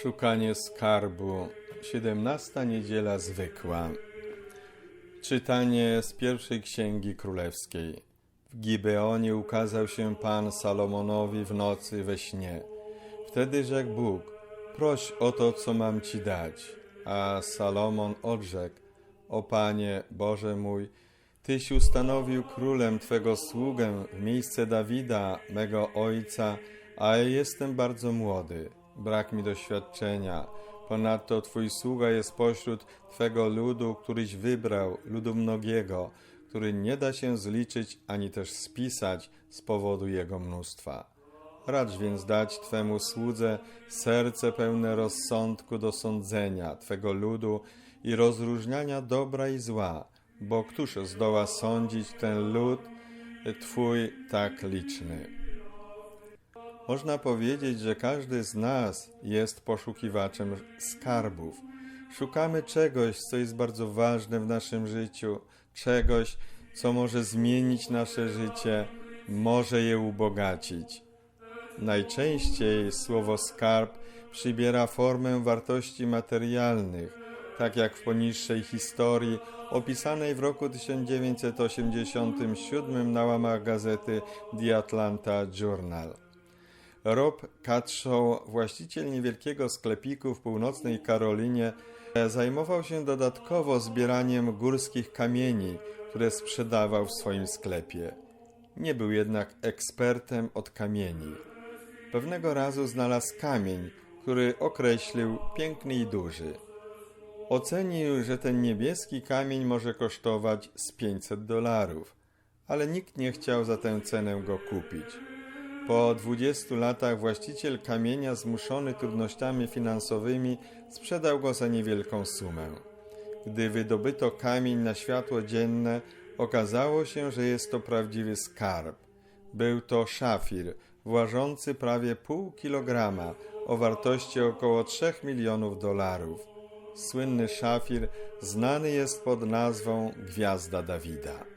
Szukanie skarbu. 17 niedziela zwykła. Czytanie z pierwszej księgi królewskiej. W Gibeonie ukazał się Pan Salomonowi w nocy we śnie. Wtedy rzekł Bóg: Proś o to, co mam ci dać. A Salomon odrzekł: O Panie, Boże mój, Tyś ustanowił królem Twego sługę w miejsce Dawida, mego ojca, a ja jestem bardzo młody. Brak mi doświadczenia. Ponadto Twój sługa jest pośród Twego ludu, któryś wybrał, ludu mnogiego, który nie da się zliczyć ani też spisać z powodu jego mnóstwa. Racz więc dać Twemu słudze serce pełne rozsądku do sądzenia Twego ludu i rozróżniania dobra i zła, bo któż zdoła sądzić ten lud Twój tak liczny? Można powiedzieć, że każdy z nas jest poszukiwaczem skarbów. Szukamy czegoś, co jest bardzo ważne w naszym życiu, czegoś, co może zmienić nasze życie, może je ubogacić. Najczęściej słowo skarb przybiera formę wartości materialnych, tak jak w poniższej historii opisanej w roku 1987 na łamach gazety The Atlanta Journal. Rob Catshaw, właściciel niewielkiego sklepiku w północnej Karolinie, zajmował się dodatkowo zbieraniem górskich kamieni, które sprzedawał w swoim sklepie. Nie był jednak ekspertem od kamieni. Pewnego razu znalazł kamień, który określił piękny i duży. Ocenił, że ten niebieski kamień może kosztować z 500 dolarów, ale nikt nie chciał za tę cenę go kupić. Po 20 latach właściciel kamienia, zmuszony trudnościami finansowymi, sprzedał go za niewielką sumę. Gdy wydobyto kamień na światło dzienne, okazało się, że jest to prawdziwy skarb. Był to szafir, ważący prawie pół kilograma, o wartości około 3 milionów dolarów. Słynny szafir znany jest pod nazwą Gwiazda Dawida.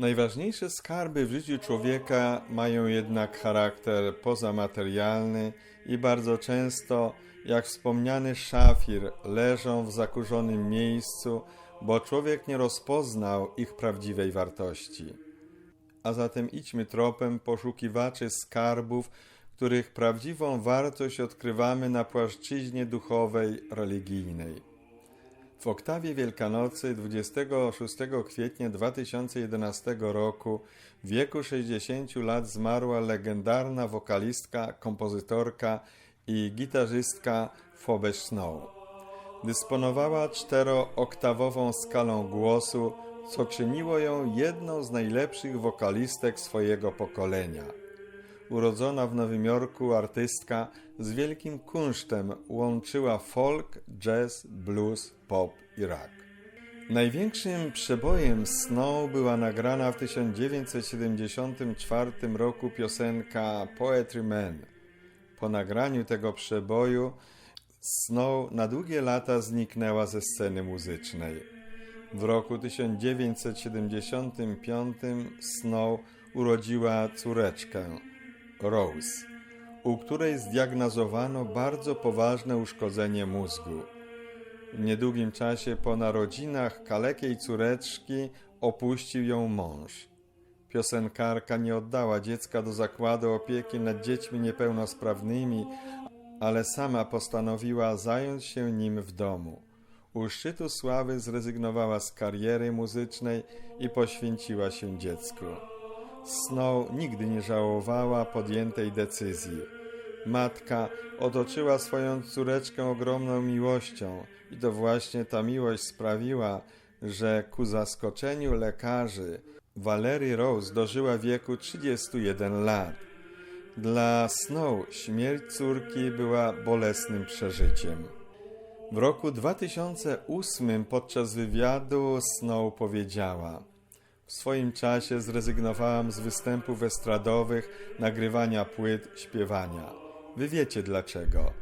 Najważniejsze skarby w życiu człowieka mają jednak charakter pozamaterialny i bardzo często, jak wspomniany szafir, leżą w zakurzonym miejscu, bo człowiek nie rozpoznał ich prawdziwej wartości. A zatem idźmy tropem poszukiwaczy skarbów, których prawdziwą wartość odkrywamy na płaszczyźnie duchowej, religijnej. W oktawie Wielkanocy 26 kwietnia 2011 roku w wieku 60 lat zmarła legendarna wokalistka, kompozytorka i gitarzystka Phoebe Snow. Dysponowała czterooktawową skalą głosu, co czyniło ją jedną z najlepszych wokalistek swojego pokolenia. Urodzona w Nowym Jorku artystka z wielkim kunsztem łączyła folk, jazz, blues, pop i rock. Największym przebojem Snow była nagrana w 1974 roku piosenka Poetry Man. Po nagraniu tego przeboju Snow na długie lata zniknęła ze sceny muzycznej. W roku 1975 Snow urodziła córeczkę, Rose, u której zdiagnozowano bardzo poważne uszkodzenie mózgu. W niedługim czasie po narodzinach kalekiej córeczki opuścił ją mąż. Piosenkarka nie oddała dziecka do zakładu opieki nad dziećmi niepełnosprawnymi, ale sama postanowiła zająć się nim w domu. U szczytu sławy zrezygnowała z kariery muzycznej i poświęciła się dziecku. Snow nigdy nie żałowała podjętej decyzji. Matka otoczyła swoją córeczkę ogromną miłością i to właśnie ta miłość sprawiła, że ku zaskoczeniu lekarzy Valerie Rose dożyła wieku 31 lat. Dla Snow śmierć córki była bolesnym przeżyciem. W roku 2008 podczas wywiadu Snow powiedziała: W swoim czasie zrezygnowałam z występów estradowych, nagrywania płyt, śpiewania. Wy wiecie dlaczego.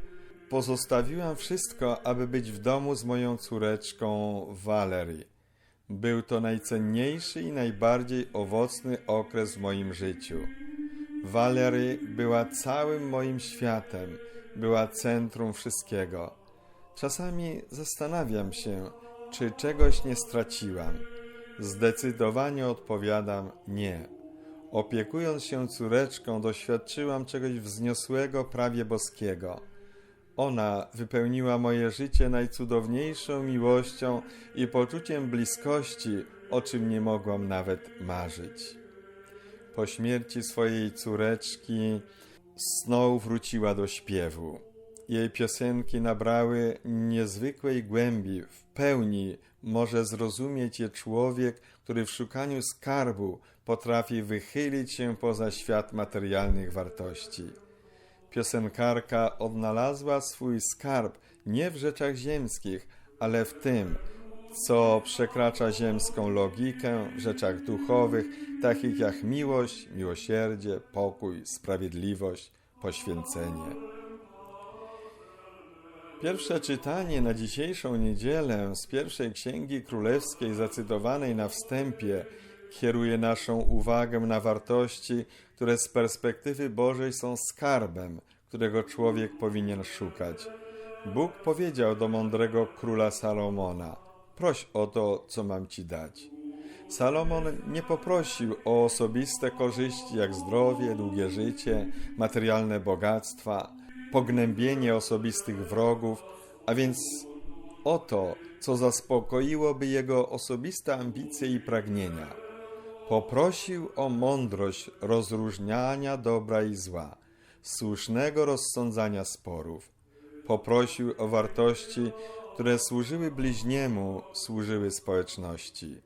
Pozostawiłam wszystko, aby być w domu z moją córeczką Valerie. Był to najcenniejszy i najbardziej owocny okres w moim życiu. Valerie była całym moim światem, była centrum wszystkiego. Czasami zastanawiam się, czy czegoś nie straciłam. Zdecydowanie odpowiadam nie. Opiekując się córeczką, doświadczyłam czegoś wzniosłego, prawie boskiego. Ona wypełniła moje życie najcudowniejszą miłością i poczuciem bliskości, o czym nie mogłam nawet marzyć. Po śmierci swojej córeczki Snow wróciła do śpiewu. Jej piosenki nabrały niezwykłej głębi. W pełni może zrozumieć je człowiek, który w szukaniu skarbu potrafi wychylić się poza świat materialnych wartości. Piosenkarka odnalazła swój skarb nie w rzeczach ziemskich, ale w tym, co przekracza ziemską logikę w rzeczach duchowych, takich jak miłość, miłosierdzie, pokój, sprawiedliwość, poświęcenie. Pierwsze czytanie na dzisiejszą niedzielę z pierwszej księgi królewskiej, zacytowanej na wstępie, kieruje naszą uwagę na wartości, które z perspektywy Bożej są skarbem, którego człowiek powinien szukać. Bóg powiedział do mądrego króla Salomona: Proś o to, co mam ci dać. Salomon nie poprosił o osobiste korzyści, jak zdrowie, długie życie, materialne bogactwa, pognębienie osobistych wrogów, a więc o to, co zaspokoiłoby jego osobiste ambicje i pragnienia. Poprosił o mądrość rozróżniania dobra i zła, słusznego rozsądzania sporów. Poprosił o wartości, które służyły bliźniemu, służyły społeczności.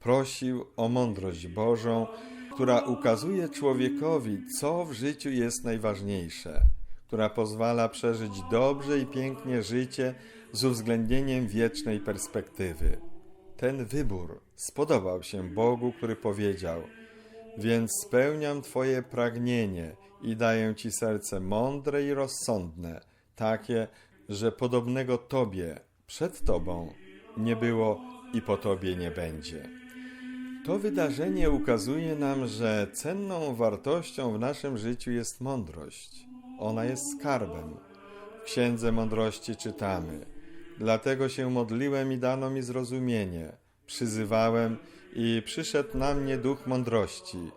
Prosił o mądrość Bożą, która ukazuje człowiekowi, co w życiu jest najważniejsze, która pozwala przeżyć dobrze i pięknie życie z uwzględnieniem wiecznej perspektywy. Ten wybór spodobał się Bogu, który powiedział: Więc spełniam Twoje pragnienie i daję Ci serce mądre i rozsądne, takie, że podobnego Tobie, przed Tobą, nie było i po Tobie nie będzie. To wydarzenie ukazuje nam, że cenną wartością w naszym życiu jest mądrość. Ona jest skarbem. W Księdze Mądrości czytamy: Dlatego się modliłem i dano mi zrozumienie. Przyzywałem i przyszedł na mnie duch mądrości.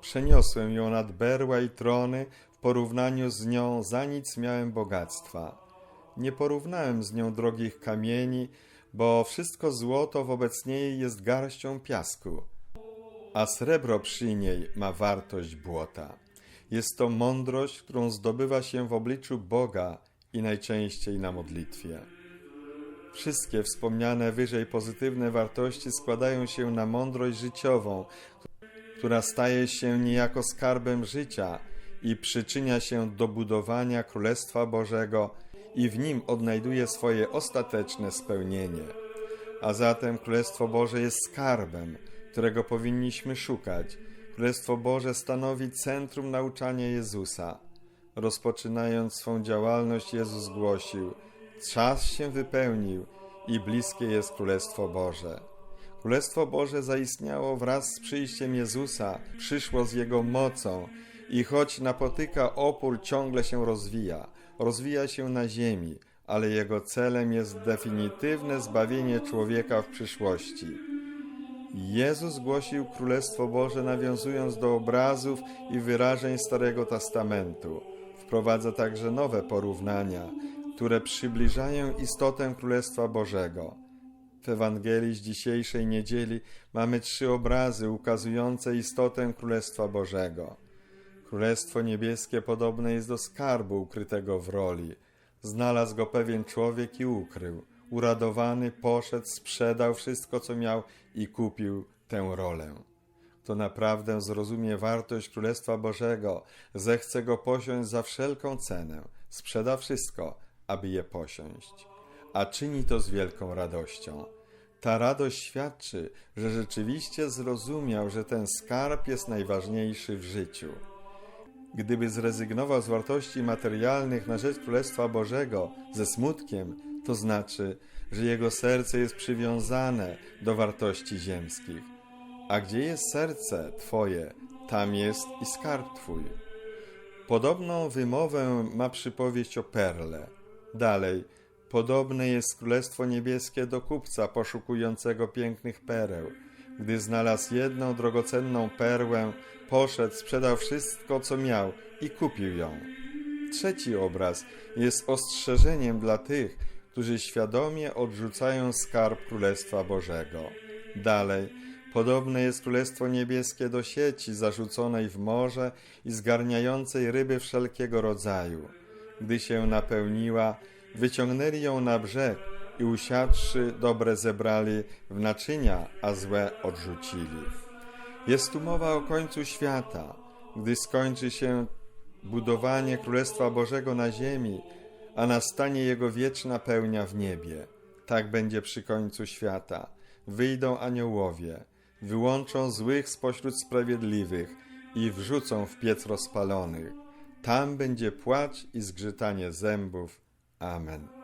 Przeniosłem ją nad berła i trony, w porównaniu z nią za nic miałem bogactwa. Nie porównałem z nią drogich kamieni, bo wszystko złoto wobec niej jest garścią piasku, a srebro przy niej ma wartość błota. Jest to mądrość, którą zdobywa się w obliczu Boga i najczęściej na modlitwie. Wszystkie wspomniane wyżej pozytywne wartości składają się na mądrość życiową, która staje się niejako skarbem życia i przyczynia się do budowania Królestwa Bożego i w nim odnajduje swoje ostateczne spełnienie. A zatem Królestwo Boże jest skarbem, którego powinniśmy szukać. Królestwo Boże stanowi centrum nauczania Jezusa. Rozpoczynając swą działalność, Jezus głosił: Czas się wypełnił i bliskie jest Królestwo Boże. Królestwo Boże zaistniało wraz z przyjściem Jezusa, przyszło z Jego mocą i choć napotyka opór, ciągle się rozwija. Rozwija się na ziemi, ale jego celem jest definitywne zbawienie człowieka w przyszłości. Jezus głosił Królestwo Boże nawiązując do obrazów i wyrażeń Starego Testamentu. Wprowadza także nowe porównania, które przybliżają istotę Królestwa Bożego. W Ewangelii z dzisiejszej niedzieli mamy trzy obrazy ukazujące istotę Królestwa Bożego. Królestwo Niebieskie podobne jest do skarbu ukrytego w roli. Znalazł go pewien człowiek i ukrył. Uradowany poszedł, sprzedał wszystko, co miał i kupił tę rolę. Kto naprawdę zrozumie wartość Królestwa Bożego, zechce go posiąść za wszelką cenę, sprzeda wszystko, aby je posiąść. A czyni to z wielką radością. Ta radość świadczy, że rzeczywiście zrozumiał, że ten skarb jest najważniejszy w życiu. Gdyby zrezygnował z wartości materialnych na rzecz Królestwa Bożego ze smutkiem, to znaczy, że jego serce jest przywiązane do wartości ziemskich. A gdzie jest serce Twoje, tam jest i skarb Twój. Podobną wymowę ma przypowieść o perle. Dalej, podobne jest Królestwo Niebieskie do kupca poszukującego pięknych pereł. Gdy znalazł jedną drogocenną perłę, poszedł, sprzedał wszystko, co miał i kupił ją. Trzeci obraz jest ostrzeżeniem dla tych, którzy świadomie odrzucają skarb Królestwa Bożego. Dalej, podobne jest Królestwo Niebieskie do sieci zarzuconej w morze i zgarniającej ryby wszelkiego rodzaju. Gdy się napełniła, wyciągnęli ją na brzeg i usiadłszy, dobre zebrali w naczynia, a złe odrzucili. Jest tu mowa o końcu świata, gdy skończy się budowanie Królestwa Bożego na ziemi, a nastanie Jego wieczna pełnia w niebie. Tak będzie przy końcu świata. Wyjdą aniołowie, wyłączą złych spośród sprawiedliwych i wrzucą w piec rozpalonych. Tam będzie płacz i zgrzytanie zębów. Amen.